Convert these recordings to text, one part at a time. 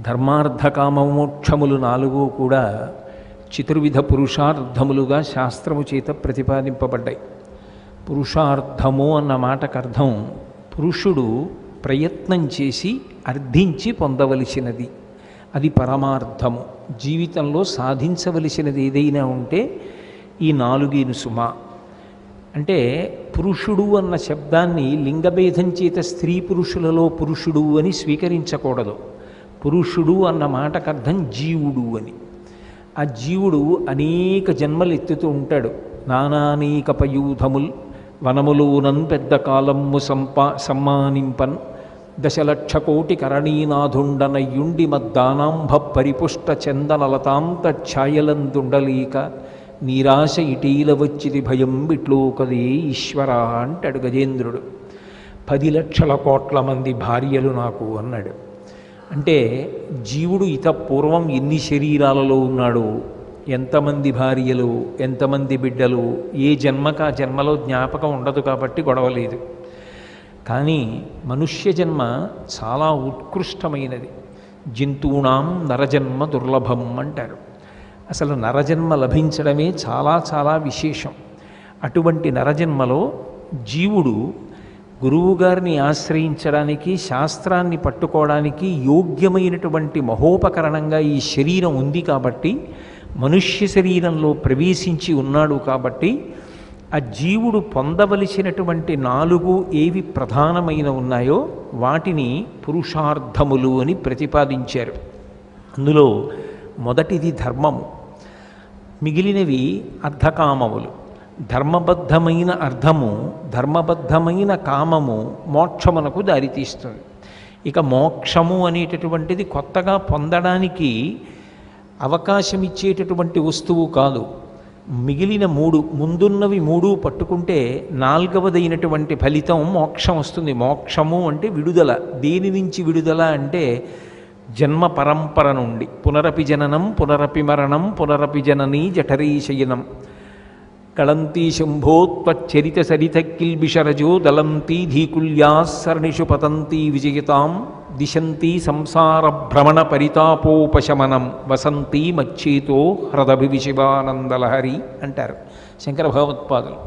ధర్మార్థకామమోక్షములు నాలుగు కూడా చతుర్విధ పురుషార్థములుగా శాస్త్రము చేత ప్రతిపాదింపబడ్డాయి. పురుషార్థము అన్న మాటకు అర్థం పురుషుడు ప్రయత్నం చేసి అర్థించి పొందవలసినది. అది పరమార్థము. జీవితంలో సాధించవలసినది ఏదైనా ఉంటే ఈ నాలుగేను సుమ. అంటే పురుషుడు అన్న శబ్దాన్ని లింగభేదం చేత స్త్రీ పురుషులలో పురుషుడు అని స్వీకరించకూడదు. పురుషుడు అన్న మాటకు అర్థం జీవుడు అని. ఆ జీవుడు అనేక జన్మలు ఎత్తుతూ ఉంటాడు. నానానేక పయూధముల్ వనములోనన్ పెద్ద కాలమ్ము సంపా సమ్మానింపన్ దశలక్ష కోటి కరణీనాథుండనయ్యుండి మద్దానాంభ పరిపుష్ట చందనలతాంత ఛాయలందుండలేక నీరాశ ఇటీల వచ్చిది భయం బిట్లోకదే ఈశ్వర అంటాడు గజేంద్రుడు. పది లక్షల కోట్ల మంది భార్యలు నాకు అన్నాడు. అంటే జీవుడు ఇత పూర్వం ఎన్ని శరీరాలలో ఉన్నాడు? ఎంతమంది భార్యలు? ఎంతమంది బిడ్డలు? ఏ జన్మకు ఆ జన్మలో జ్ఞాపకం ఉండదు కాబట్టి గొడవలేదు కానీ మనుష్య జన్మ చాలా ఉత్కృష్టమైనది. జంతువునాం నరజన్మ దుర్లభం అంటారు. అసలు నరజన్మ లభించడమే చాలా చాలా విశేషం. అటువంటి నరజన్మలో జీవుడు గురువుగారిని ఆశ్రయించడానికి శాస్త్రాన్ని పట్టుకోవడానికి యోగ్యమైనటువంటి మహోపకరణంగా ఈ శరీరం ఉంది కాబట్టి మనుష్య శరీరంలో ప్రవేశించి ఉన్నాడు కాబట్టి ఆ జీవుడు పొందవలసినటువంటి నాలుగు ఏవి ప్రధానమైన ఉన్నాయో వాటిని పురుషార్థములు అని ప్రతిపాదించారు. అందులో మొదటిది ధర్మము మిగిలినవి అర్ధకామములు. ధర్మబద్ధమైన అర్థము ధర్మబద్ధమైన కామము మోక్షమునకు దారితీస్తుంది. ఇక మోక్షము అనేటటువంటిది కొత్తగా పొందడానికి అవకాశం ఇచ్చేటటువంటి వస్తువు కాదు. మిగిలిన మూడు ముందున్నవి మూడు పట్టుకుంటే నాలుగవదైనటువంటి ఫలితం మోక్షం వస్తుంది. మోక్షము అంటే విడుదల. దేని నుంచి విడుదల అంటే జన్మ పరంపర నుండి. పునరపి జననం పునరపి మరణం పునరపి జననీ జఠరీశయనం. కళంతీ శంభోత్వచ్చరిత సరిత కిల్బిషరజో దళంతీ ధీకుల్యాసరణిషు పతంతీ విజయతాం దిశంతి సంసార భ్రమణ పరితాపోపశమనం వసంతి మచ్చేతో హృదభివిశివానందలహరి అంటారు శంకర భగవత్పాదులు.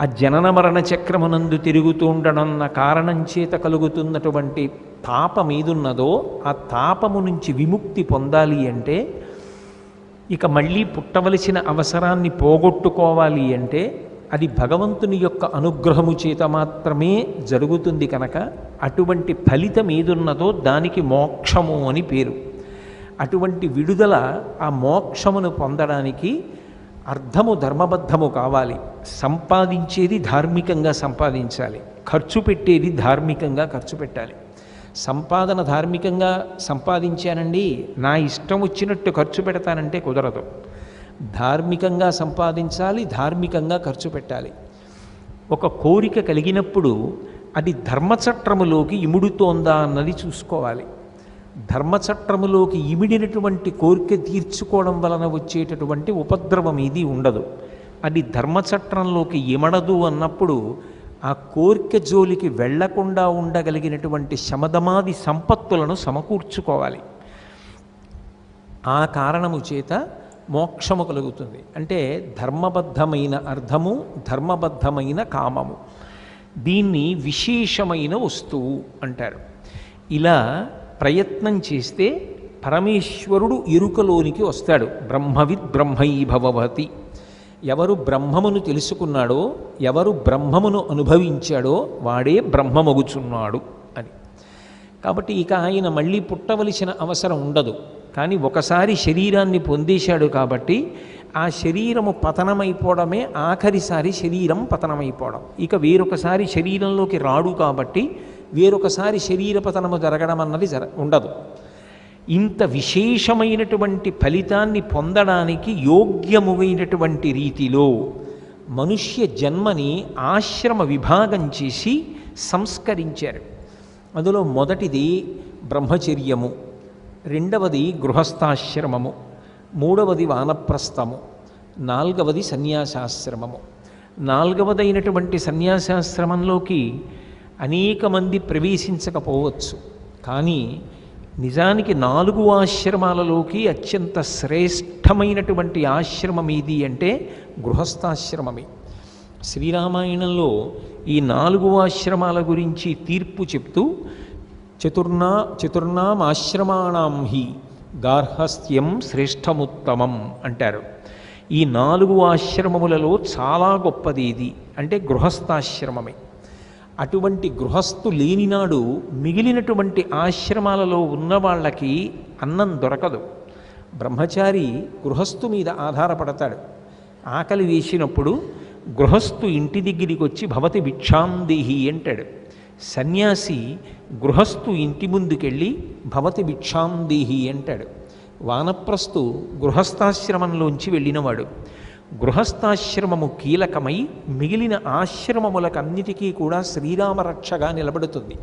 ఆ జనన మరణ చక్రమునందు తిరుగుతూ ఉండడన్న కారణం చేత కలుగుతున్నటువంటి తాపం ఏదున్నదో ఆ తాపము నుంచి విముక్తి పొందాలి అంటే ఇక మళ్ళీ పుట్టవలసిన అవసరాన్ని పోగొట్టుకోవాలి అంటే అది భగవంతుని యొక్క అనుగ్రహము చేత మాత్రమే జరుగుతుంది కనుక అటువంటి ఫలితం ఏదున్నదో దానికి మోక్షము అని పేరు. అటువంటి విడుదల ఆ మోక్షమును పొందడానికి అర్థము ధర్మబద్ధము కావాలి. సంపాదించేది ధార్మికంగా సంపాదించాలి. ఖర్చు పెట్టేది ధార్మికంగా ఖర్చు పెట్టాలి. సంపాదన ధార్మికంగా సంపాదించానండి. నా ఇష్టం వచ్చినట్టు ఖర్చు పెడతానంటే కుదరదు. ధార్మికంగా సంపాదించాలి ధార్మికంగా ఖర్చు పెట్టాలి. ఒక కోరిక కలిగినప్పుడు అది ధర్మచట్రములోకి ఇముడుతోందా అన్నది చూసుకోవాలి. ధర్మచట్రములోకి ఇమిడినటువంటి కోరిక తీర్చుకోవడం వలన వచ్చేటటువంటి ఉపద్రవం ఇది ఉండదు. అది ధర్మచట్రంలోకి ఇమడదు అన్నప్పుడు ఆ కోరిక జోలికి వెళ్ళకుండా ఉండగలిగినటువంటి శమదమాది సంపత్తులను సమకూర్చుకోవాలి. ఆ కారణము చేత మోక్షము కలుగుతుంది. అంటే ధర్మబద్ధమైన అర్థము ధర్మబద్ధమైన కామము. దీన్ని విశేషమైన వస్తువు అంటారు. ఇలా ప్రయత్నం చేస్తే పరమేశ్వరుడు ఎరుకలోనికి వస్తాడు. బ్రహ్మవిద్ బ్రహ్మైభవతి ఎవరు బ్రహ్మమును తెలుసుకున్నాడో ఎవరు బ్రహ్మమును అనుభవించాడో వాడే బ్రహ్మమగుచున్నాడు అని. కాబట్టి ఇక ఆయన మళ్ళీ పుట్టవలసిన అవసరం ఉండదు. కానీ ఒకసారి శరీరాన్ని పొందేశాడు కాబట్టి ఆ శరీరము పతనమైపోవడమే ఆఖరిసారి శరీరం పతనమైపోవడం. ఇక వేరొకసారి శరీరంలోకి రాడు కాబట్టి వేరొకసారి శరీర పతనము జరగడం అన్నది జర ఉండదు. ఇంత విశేషమైనటువంటి ఫలితాన్ని పొందడానికి యోగ్యముగైనటువంటి రీతిలో మనుష్య జన్మని ఆశ్రమ విభాగం చేసి సంస్కరించారు. అందులో మొదటిది బ్రహ్మచర్యము రెండవది గృహస్థాశ్రమము మూడవది వానప్రస్థము నాలుగవది సన్యాసాశ్రమము. నాలుగవదైనటువంటి సన్యాసాశ్రమంలోకి అనేక మంది ప్రవేశించకపోవచ్చు. కానీ నిజానికి నాలుగు ఆశ్రమాలలోకి అత్యంత శ్రేష్టమైనటువంటి ఆశ్రమం ఇది అంటే గృహస్థాశ్రమమే. శ్రీరామాయణంలో ఈ నాలుగు ఆశ్రమాల గురించి తీర్పు చెప్తూ చతుర్నా చతుర్నాం ఆశ్రమాణం హి గార్హస్థ్యం శ్రేష్టముత్తమం అంటారు. ఈ నాలుగు ఆశ్రమములలో చాలా గొప్పది ఇది. అంటే గృహస్థాశ్రమమే. అటువంటి గృహస్థు లేనినాడు మిగిలినటువంటి ఆశ్రమాలలో ఉన్న వాళ్ళకి అన్నం దొరకదు. బ్రహ్మచారి గృహస్థు మీద ఆధారపడతాడు. ఆకలి వేసినప్పుడు గృహస్థు ఇంటి దగ్గరికి వచ్చి భవతి భిక్షాందేహి అంటాడు. సన్యాసి గృహస్థు ఇంటి ముందుకెళ్ళి భవతి భిక్షాందేహి అంటాడు. వానప్రస్థు గృహస్థాశ్రమంలోంచి వెళ్ళినవాడు. గృహస్థాశ్రమము కీలకమై మిగిలిన ఆశ్రమములకన్నిటికీ కూడా శ్రీరామరక్షగా నిలబడుతుంది.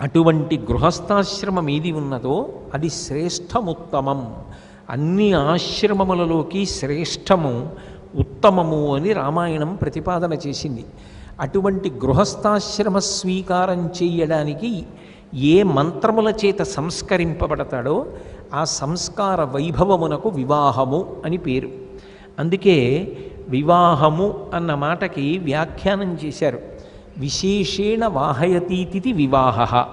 అటువంటి గృహస్థాశ్రమం ఏది ఉన్నదో అది శ్రేష్టముత్తమం. అన్ని ఆశ్రమములలోకి శ్రేష్టము ఉత్తమము అని రామాయణం ప్రతిపాదన చేసింది. అటువంటి గృహస్థాశ్రమ స్వీకారం చేయడానికి ఏ మంత్రముల చేత సంస్కరింపబడతాడో ఆ సంస్కార వైభవమునకు వివాహము అని పేరు. అందుకే వివాహము అన్న మాటకి వ్యాఖ్యానం చేశారు. విశేషేణ వాహయతీతి వివాహ.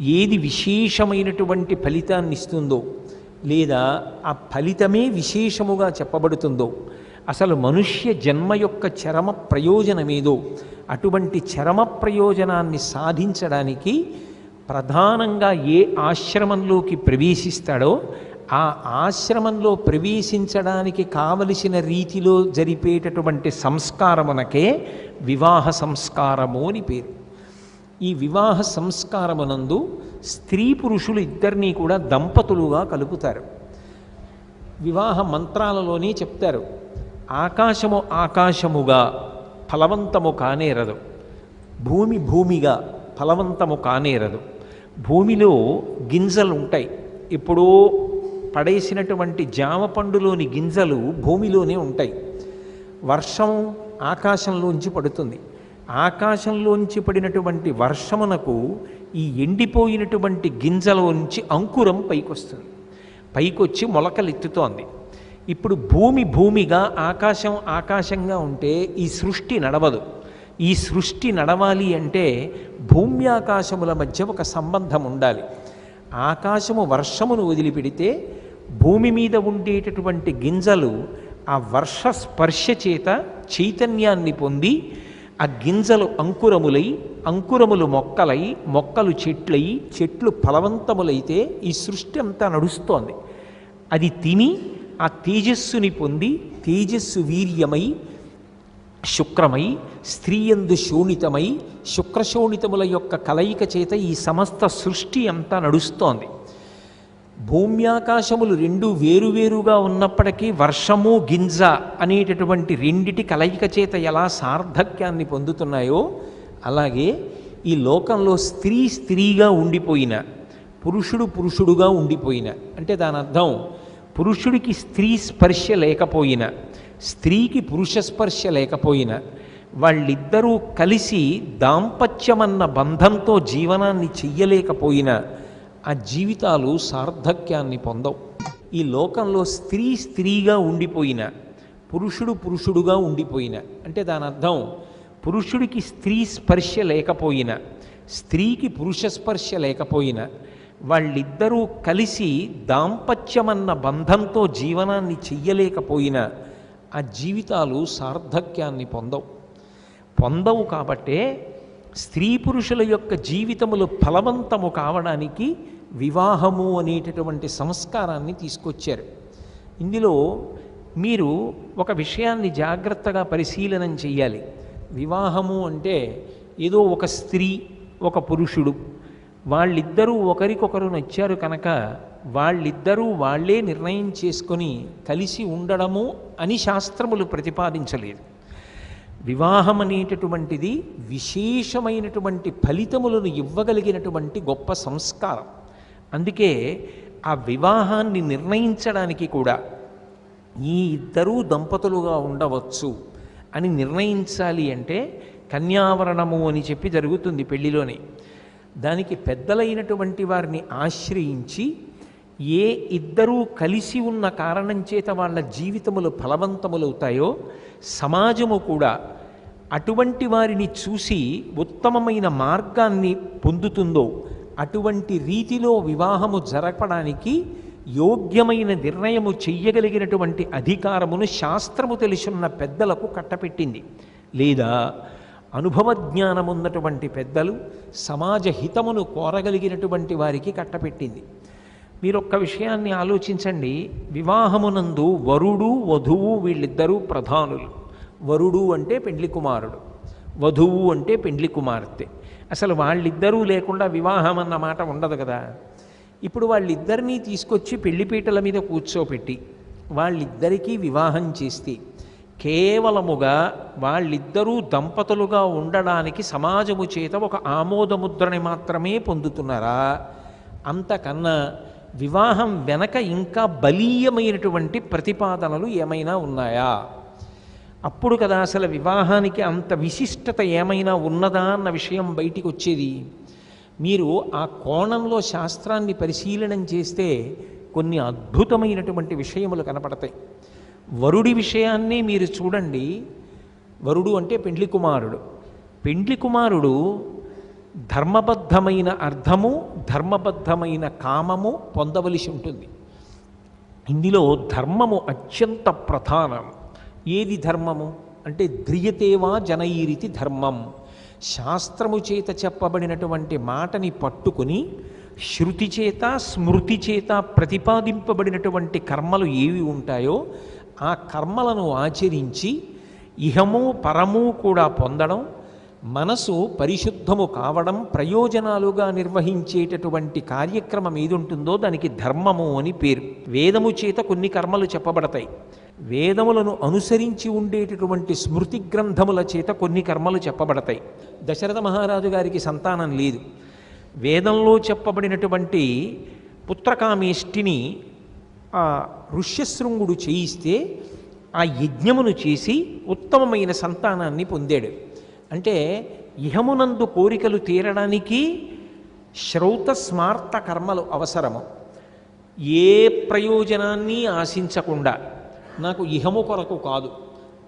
ఏది విశేషమైనటువంటి ఫలితాన్ని ఇస్తుందో లేదా ఆ ఫలితమే విశేషముగా చెప్పబడుతుందో అసలు మనుష్య జన్మ యొక్క చరమ ప్రయోజనమేదో అటువంటి చరమ ప్రయోజనాన్ని సాధించడానికి ప్రధానంగా ఏ ఆశ్రమంలోకి ప్రవేశిస్తాడో ఆ ఆశ్రమంలో ప్రవేశించడానికి కావలసిన రీతిలో జరిపేటటువంటి సంస్కారమునకే వివాహ సంస్కారము అని పేరు. ఈ వివాహ సంస్కారమునందు స్త్రీ పురుషులు ఇద్దరినీ కూడా దంపతులుగా కలుపుతారు. వివాహ మంత్రాలలోనే చెప్తారు ఆకాశము ఆకాశముగా ఫలవంతము కానేరదు భూమి భూమిగా ఫలవంతము కానేరదు భూమిలో గింజలు ఉంటాయి ఎప్పుడో పడేసినటువంటి జామ పండులోని గింజలు భూమిలోనే ఉంటాయి. వర్షం ఆకాశంలోంచి పడుతుంది. ఆకాశంలోంచి పడినటువంటి వర్షమునకు ఈ ఎండిపోయినటువంటి గింజలోంచి అంకురం పైకొస్తుంది. పైకొచ్చి మొలకలెత్తుతోంది. ఇప్పుడు భూమి భూమిగా ఆకాశం ఆకాశంగా ఉంటే ఈ సృష్టి నడవదు. ఈ సృష్టి నడవాలి అంటే భూమి ఆకాశముల మధ్య ఒక సంబంధం ఉండాలి. ఆకాశము వర్షమును వదిలిపెడితే భూమి మీద ఉండేటటువంటి గింజలు ఆ వర్ష స్పర్శ చేత చైతన్యాన్ని పొంది ఆ గింజలు అంకురములై అంకురములు మొక్కలై మొక్కలు చెట్లై చెట్లు ఫలవంతములైతే ఈ సృష్టి అంతా నడుస్తోంది. అది తిని ఆ తేజస్సుని పొంది తేజస్సు వీర్యమై శుక్రమై స్త్రీయందు శోణితమై శుక్రశోణితముల యొక్క కలయిక చేత ఈ సమస్త సృష్టి అంతా నడుస్తోంది. భూమ్యాకాశములు రెండు వేరువేరుగా ఉన్నప్పటికీ వర్షము గింజ అనేటటువంటి రెండిటి కలయిక చేత ఎలా సార్థక్యాన్ని పొందుతున్నాయో అలాగే ఈ లోకంలో స్త్రీ స్త్రీగా ఉండిపోయిన పురుషుడు పురుషుడుగా ఉండిపోయిన అంటే దాని అర్థం పురుషుడికి స్త్రీ స్పర్శ లేకపోయినా స్త్రీకి పురుష స్పర్శ లేకపోయినా వాళ్ళిద్దరూ కలిసి దాంపత్యమన్న బంధంతో జీవనాన్ని చెయ్యలేకపోయినా ఆ జీవితాలు సార్థక్యాన్ని పొందవు. ఈ లోకంలో స్త్రీ స్త్రీగా ఉండిపోయిన పురుషుడు పురుషుడుగా ఉండిపోయిన అంటే దాని అర్థం పురుషుడికి స్త్రీ స్పర్శ లేకపోయినా స్త్రీకి పురుష స్పర్శ లేకపోయినా వాళ్ళిద్దరూ కలిసి దాంపత్యమన్న బంధంతో జీవనాన్ని చెయ్యలేకపోయినా ఆ జీవితాలు సార్థక్యాన్ని పొందవు. పొందవు కాబట్టే స్త్రీ పురుషుల యొక్క జీవితములు ఫలవంతము కావడానికి వివాహము అనేటటువంటి సంస్కారాన్ని తీసుకొచ్చారు. ఇందులో మీరు ఒక విషయాన్ని జాగ్రత్తగా పరిశీలనం చేయాలి వివాహము అంటే ఏదో ఒక స్త్రీ ఒక పురుషుడు. వాళ్ళిద్దరూ ఒకరికొకరు నచ్చారు కనుక వాళ్ళిద్దరూ వాళ్ళే నిర్ణయం చేసుకొని కలిసి ఉండడము అని శాస్త్రములు ప్రతిపాదించలేదు. వివాహం అనేటటువంటిది విశేషమైనటువంటి ఫలితములను ఇవ్వగలిగినటువంటి గొప్ప సంస్కారం. అందుకే ఆ వివాహాన్ని నిర్ణయించడానికి కూడా ఈ ఇద్దరూ దంపతులుగా ఉండవచ్చు అని నిర్ణయించాలి అంటే కన్యావరణము అని చెప్పి జరుగుతుంది పెళ్ళిలోనే. దానికి పెద్దలైనటువంటి వారిని ఆశ్రయించి ఏ ఇద్దరూ కలిసి ఉన్న కారణం చేత వాళ్ళ జీవితములు ఫలవంతములవుతాయో సమాజము కూడా అటువంటి వారిని చూసి ఉత్తమమైన మార్గాన్ని పొందుతుందో అటువంటి రీతిలో వివాహము జరపడానికి యోగ్యమైన నిర్ణయము చెయ్యగలిగినటువంటి అధికారమును శాస్త్రము తెలుసున్న పెద్దలకు కట్టపెట్టింది. లేదా అనుభవజ్ఞానం ఉన్నటువంటి పెద్దలు సమాజ హితమును కోరగలిగినటువంటి వారికి కట్టపెట్టింది. మీరు ఒక్క విషయాన్ని ఆలోచించండి. వివాహమునందు వరుడు వధువు వీళ్ళిద్దరూ ప్రధానులు. వరుడు అంటే పెండ్లి కుమారుడు. వధువు అంటే పెండ్లి కుమార్తె. అసలు వాళ్ళిద్దరూ లేకుండా వివాహం అన్న మాట ఉండదు కదా. ఇప్పుడు వాళ్ళిద్దరినీ తీసుకొచ్చి పెళ్ళిపీటల మీద కూర్చోపెట్టి వాళ్ళిద్దరికీ వివాహం చేస్తే కేవలముగా వాళ్ళిద్దరూ దంపతులుగా ఉండడానికి సమాజము చేత ఒక ఆమోదముద్రని మాత్రమే పొందుతున్నారా? అంతకన్నా వివాహం వెనక ఇంకా బలీయమైనటువంటి ప్రతిపాదనలు ఏమైనా ఉన్నాయా? అప్పుడు కదా అసలు వివాహానికి అంత విశిష్టత ఏమైనా ఉన్నదా అన్న విషయం బయటికి వచ్చేది. మీరు ఆ కోణంలో శాస్త్రాన్ని పరిశీలనం చేస్తే కొన్ని అద్భుతమైనటువంటి విషయములు కనపడతాయి. వరుడి విషయాన్ని మీరు చూడండి. వరుడు అంటే పెండ్లి కుమారుడు. పెండ్లి కుమారుడు ధర్మబద్ధమైన అర్థము ధర్మబద్ధమైన కామము పొందవలసి ఉంటుంది. ఇందులో ధర్మము అత్యంత ప్రధానం. ఏది ధర్మము? అంటే ధ్రియతేవా జనయిరితి ధర్మం. శాస్త్రము చేత చెప్పబడినటువంటి మాటని పట్టుకుని శృతి చేత స్మృతి చేత ప్రతిపాదింపబడినటువంటి కర్మలు ఏవి ఉంటాయో ఆ కర్మలను ఆచరించి ఇహము పరము కూడా పొందడం మనసు పరిశుద్ధము కావడం ప్రయోజనాలుగా నిర్వహించేటటువంటి కార్యక్రమం ఏది ఉంటుందో దానికి ధర్మము అని పేరు. వేదము చేత కొన్ని కర్మలు చెప్పబడతాయి. వేదములను అనుసరించి ఉండేటటువంటి స్మృతి గ్రంథముల చేత కొన్ని కర్మలు చెప్పబడతాయి. దశరథ మహారాజు గారికి సంతానం లేదు. వేదంలో చెప్పబడినటువంటి పుత్రకామేష్టిని ఆ ఋష్యశృంగుడు చేయిస్తే ఆ యజ్ఞమును చేసి ఉత్తమమైన సంతానాన్ని పొందాడు. అంటే ఇహమునందు కోరికలు తీరడానికి శ్రౌత స్మార్త కర్మలు అవసరము. ఏ ప్రయోజనాన్ని ఆశించకుండా నాకు ఇహము కొరకు కాదు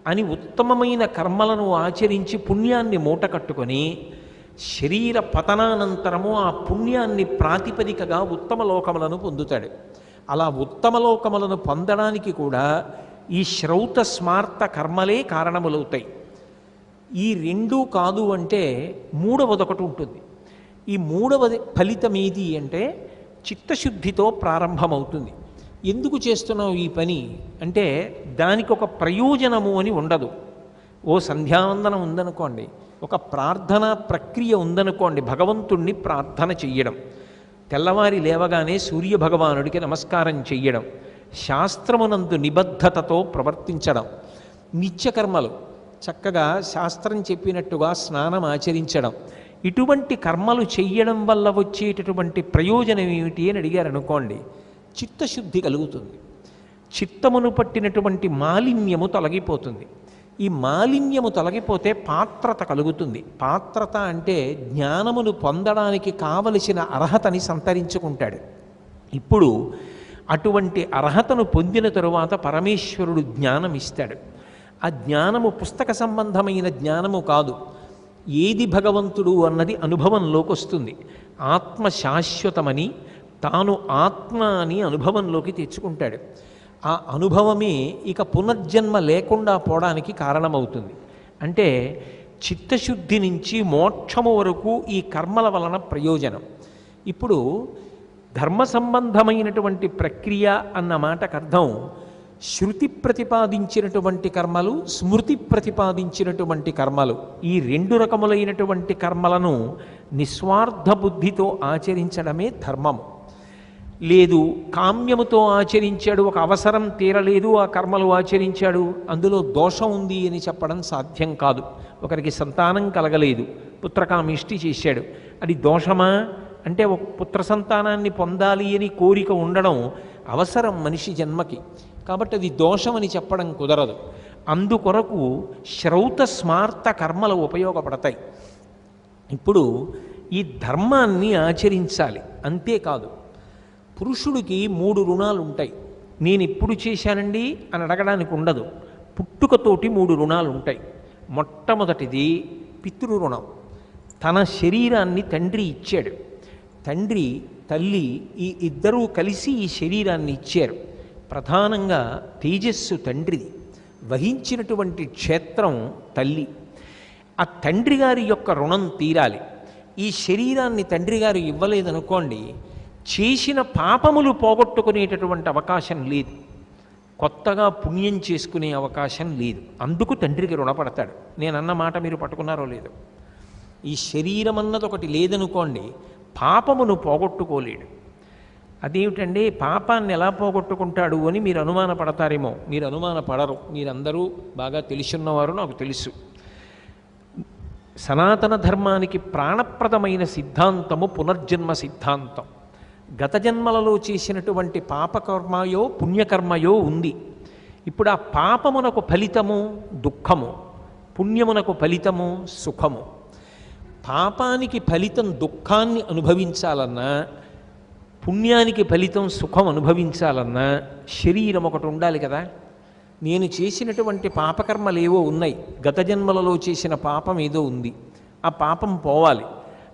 అని ఉత్తమమైన కర్మలను ఆచరించి పుణ్యాన్ని మూట కట్టుకొని శరీర పతనానంతరము ఆ పుణ్యాన్ని ప్రాతిపదికగా ఉత్తమ లోకములను పొందుతాడు. అలా ఉత్తమ లోకములను పొందడానికి కూడా ఈ శ్రౌత స్మార్త కర్మలే కారణములవుతాయి. ఈ రెండూ కాదు అంటే మూడవది ఒకటి ఉంటుంది. ఈ మూడవది ఫలితం ఏది అంటే చిత్తశుద్ధితో ప్రారంభమవుతుంది. ఎందుకు చేస్తున్నావు ఈ పని? అంటే దానికి ఒక ప్రయోజనము అని ఉండదు. ఓ సంధ్యావందనం ఉందనుకోండి ఒక ప్రార్థనా ప్రక్రియ ఉందనుకోండి భగవంతుణ్ణి ప్రార్థన చెయ్యడం తెల్లవారి లేవగానే సూర్య భగవానుడికి నమస్కారం చెయ్యడం శాస్త్రమునందు నిబద్ధతతో ప్రవర్తించడం నిత్యకర్మలు చక్కగా శాస్త్రం చెప్పినట్టుగా స్నానం ఆచరించడం. ఇటువంటి కర్మలు చెయ్యడం వల్ల వచ్చేటటువంటి ప్రయోజనం ఏమిటి అని అడిగారు అనుకోండి చిత్తశుద్ధి కలుగుతుంది. చిత్తమును పట్టినటువంటి మాలిన్యము తొలగిపోతుంది. ఈ మాలిన్యము తొలగిపోతే పాత్రత కలుగుతుంది. పాత్రత అంటే జ్ఞానమును పొందడానికి కావలసిన అర్హతని సంతరించుకుంటాడు. ఇప్పుడు అటువంటి అర్హతను పొందిన తరువాత పరమేశ్వరుడు జ్ఞానం ఇస్తాడు ఆ జ్ఞానము పుస్తక సంబంధమైన జ్ఞానము కాదు. ఏది భగవంతుడు అన్నది అనుభవంలోకి వస్తుంది ఆత్మ శాశ్వతమని తాను ఆత్మ అని అనుభవంలోకి తెచ్చుకుంటాడు. ఆ అనుభవమే ఇక పునర్జన్మ లేకుండా పోవడానికి కారణమవుతుంది. అంటే చిత్తశుద్ధి నుంచి మోక్షము వరకు ఈ కర్మల వలన ప్రయోజనం. ఇప్పుడు ధర్మ సంబంధమైనటువంటి ప్రక్రియ అన్న మాటకు అర్థం శృతి ప్రతిపాదించినటువంటి కర్మలు స్మృతి ప్రతిపాదించినటువంటి కర్మలు ఈ రెండు రకములైనటువంటి కర్మలను నిస్వార్థ బుద్ధితో ఆచరించడమే ధర్మం. లేదు కామ్యముతో ఆచరించాడు ఒక అవసరం తీరలేదు ఆ కర్మలు ఆచరించాడు అందులో దోషం ఉంది అని చెప్పడం సాధ్యం కాదు. ఒకరికి సంతానం కలగలేదు పుత్రకామిష్టి చేశాడు. అది దోషమా? అంటే ఒక పుత్ర సంతానాన్ని పొందాలి అని కోరిక ఉండడం అవసరం మనిషి జన్మకి. కాబట్టి అది దోషమని చెప్పడం కుదరదు. అందుకొరకు శ్రౌత స్మార్త కర్మలు ఉపయోగపడతాయి. ఇప్పుడు ఈ ధర్మాన్ని ఆచరించాలి. అంతేకాదు పురుషుడికి మూడు రుణాలు ఉంటాయి నేను ఇప్పుడు చేశానండి అని అడగడానికి ఉండదు. పుట్టుకతోటి మూడు రుణాలు ఉంటాయి మొట్టమొదటిది పితృరుణం. తన శరీరాన్ని తండ్రి ఇచ్చాడు. తండ్రి తల్లి ఈ ఇద్దరూ కలిసి ఈ శరీరాన్ని ఇచ్చారు. ప్రధానంగా తేజస్సు తండ్రిది. వహించినటువంటి క్షేత్రం తల్లి. ఆ తండ్రి గారి యొక్క రుణం తీరాలి. ఈ శరీరాన్ని తండ్రి గారు ఇవ్వలేదనుకోండి చేసిన పాపములు పోగొట్టుకునేటటువంటి అవకాశం లేదు. కొత్తగా పుణ్యం చేసుకునే అవకాశం లేదు. అందుకు తండ్రికి రుణపడతాడు. నేను అన్న మాట మీరు పట్టుకున్నారో లేదో. ఈ శరీరం అన్నది ఒకటి లేదనుకోండి పాపమును పోగొట్టుకోలేడు. అదేమిటండి? పాపాన్ని ఎలా పోగొట్టుకుంటాడు అని మీరు అనుమానపడతారేమో. మీరు అనుమానపడరు. మీరందరూ బాగా తెలుసున్నవారు నాకు తెలుసు. సనాతన ధర్మానికి ప్రాణప్రదమైన సిద్ధాంతము పునర్జన్మ సిద్ధాంతం. గత జన్మలలో చేసినటువంటి పాపకర్మయో పుణ్యకర్మయో ఉంది. ఇప్పుడు ఆ పాపమునకు ఫలితము దుఃఖము. పుణ్యమునకు ఫలితము సుఖము. పాపానికి ఫలితం దుఃఖాన్ని అనుభవించాలన్నా పుణ్యానికి ఫలితం సుఖం అనుభవించాలన్నా శరీరం ఒకటి ఉండాలి కదా. నేను చేసినటువంటి పాపకర్మలు ఏవో ఉన్నాయి. గత జన్మలలో చేసిన పాపం ఏదో ఉంది. ఆ పాపం పోవాలి.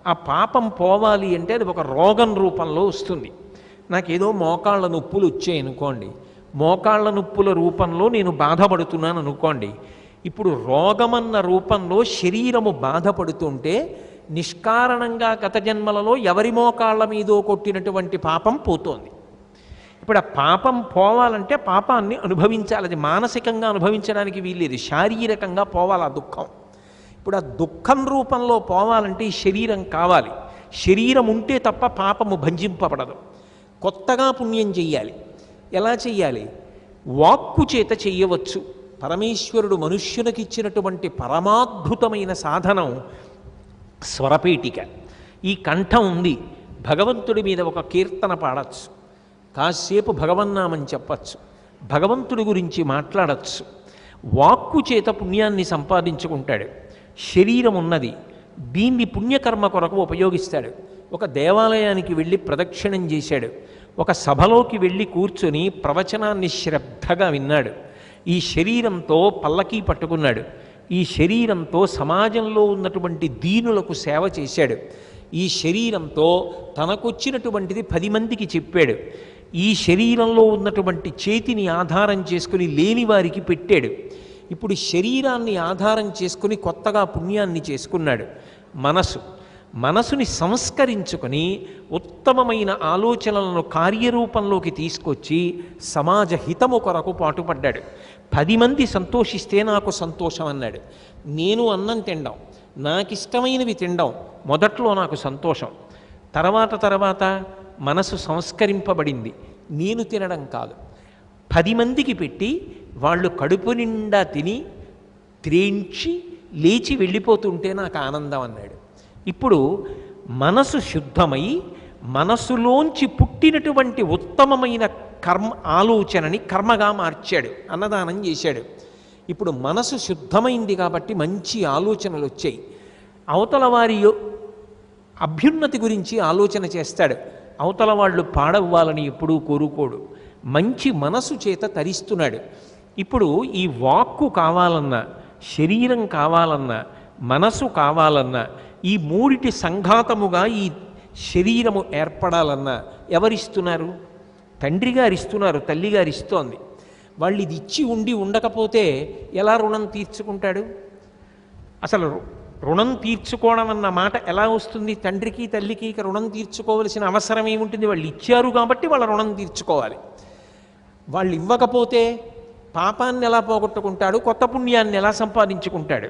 ఆ పాపం పోవాలి అంటే అది ఒక రోగం రూపంలో వస్తుంది. నాకేదో మోకాళ్ళ నొప్పులు వచ్చాయి అనుకోండి. మోకాళ్ళ నొప్పుల రూపంలో నేను బాధపడుతున్నాను అనుకోండి. ఇప్పుడు రోగమన్న రూపంలో శరీరము బాధపడుతుంటే నిష్కారణంగా గత జన్మలలో ఎవరి మోకాళ్ళ మీదో కొట్టినటువంటి పాపం పోతోంది. ఇప్పుడు ఆ పాపం పోవాలంటే పాపాన్ని అనుభవించాలి. అది మానసికంగా అనుభవించడానికి వీల్లేదు. శారీరకంగా పోవాలి ఆ దుఃఖం. ఇప్పుడు ఆ దుఃఖం రూపంలో పోవాలంటే ఈ శరీరం కావాలి. శరీరం ఉంటే తప్ప పాపము భంజింపబడదు. కొత్తగా పుణ్యం చెయ్యాలి. ఎలా చెయ్యాలి? వాక్కు చేత చెయ్యవచ్చు. పరమేశ్వరుడు మనుష్యునికి ఇచ్చినటువంటి పరమాద్భుతమైన సాధనం స్వరపేటిక ఈ కంఠం ఉంది. భగవంతుడి మీద ఒక కీర్తన పాడచ్చు. కాసేపు భగవన్నామని చెప్పచ్చు. భగవంతుడి గురించి మాట్లాడచ్చు. వాక్కు చేత పుణ్యాన్ని సంపాదించుకుంటాడు. శరీరం ఉన్నది. దీన్ని పుణ్యకర్మ కొరకు ఉపయోగిస్తాడు. ఒక దేవాలయానికి వెళ్ళి ప్రదక్షిణం చేశాడు. ఒక సభలోకి వెళ్ళి కూర్చొని ప్రవచనాన్ని శ్రద్ధగా విన్నాడు. ఈ శరీరంతో పల్లకీ పట్టుకున్నాడు. ఈ శరీరంతో సమాజంలో ఉన్నటువంటి దీనులకు సేవ చేశాడు. ఈ శరీరంతో తనకొచ్చినటువంటిది పది మందికి చెప్పాడు. ఈ శరీరంలో ఉన్నటువంటి చేతిని ఆధారం చేసుకుని లేని వారికి పెట్టాడు. ఇప్పుడు శరీరాన్ని ఆధారం చేసుకుని కొత్తగా పుణ్యాన్ని చేసుకున్నాడు. మనసు. మనసుని సంస్కరించుకొని ఉత్తమమైన ఆలోచనలను కార్యరూపంలోకి తీసుకొచ్చి సమాజ హితము కొరకు పాటుపడ్డాడు. పది మంది సంతోషిస్తే నాకు సంతోషం అన్నాడు. నేను అన్నం తినడం నాకు ఇష్టమైనవి తినడం మొదట్లో నాకు సంతోషం. తర్వాత తర్వాత మనసు సంస్కరింపబడింది. నేను తినడం కాదు. పది మందికి పెట్టి వాళ్ళు కడుపు నిండా తిని త్రేంచి లేచి వెళ్ళిపోతుంటే నాకు ఆనందం అన్నాడు. ఇప్పుడు మనసు శుద్ధమై మనసులోంచి పుట్టినటువంటి ఉత్తమమైన కర్మ ఆలోచనని కర్మగా మార్చాడు అన్నదానం చేశాడు. ఇప్పుడు మనసు శుద్ధమైంది కాబట్టి మంచి ఆలోచనలు వచ్చాయి. అవతల వారి అభ్యున్నతి గురించి ఆలోచన చేస్తాడు. అవతల వాళ్ళు పాడవ్వాలని ఎప్పుడూ కోరుకోడు. మంచి మనసు చేత తరిస్తున్నాడు. ఇప్పుడు ఈ వాక్కు కావాలన్నా శరీరం కావాలన్నా మనసు కావాలన్నా ఈ మూడిటి సంఘాతముగా ఈ శరీరము ఏర్పడాలన్నా ఎవరిస్తున్నారు? తండ్రి గారు ఇస్తున్నారు తల్లి గారు ఇస్తోంది వాళ్ళు ఇది ఇచ్చి ఉండి ఉండకపోతే ఎలా రుణం తీర్చుకుంటాడు? అసలు రుణం తీర్చుకోవడం అన్న మాట ఎలా వస్తుంది? తండ్రికి తల్లికి ఇక రుణం తీర్చుకోవలసిన అవసరం ఏముంటుంది? వాళ్ళు ఇచ్చారు కాబట్టి వాళ్ళ రుణం తీర్చుకోవాలి. వాళ్ళు ఇవ్వకపోతే పాపాన్ని ఎలా పోగొట్టుకుంటాడు? కొత్త పుణ్యాన్ని ఎలా సంపాదించుకుంటాడు?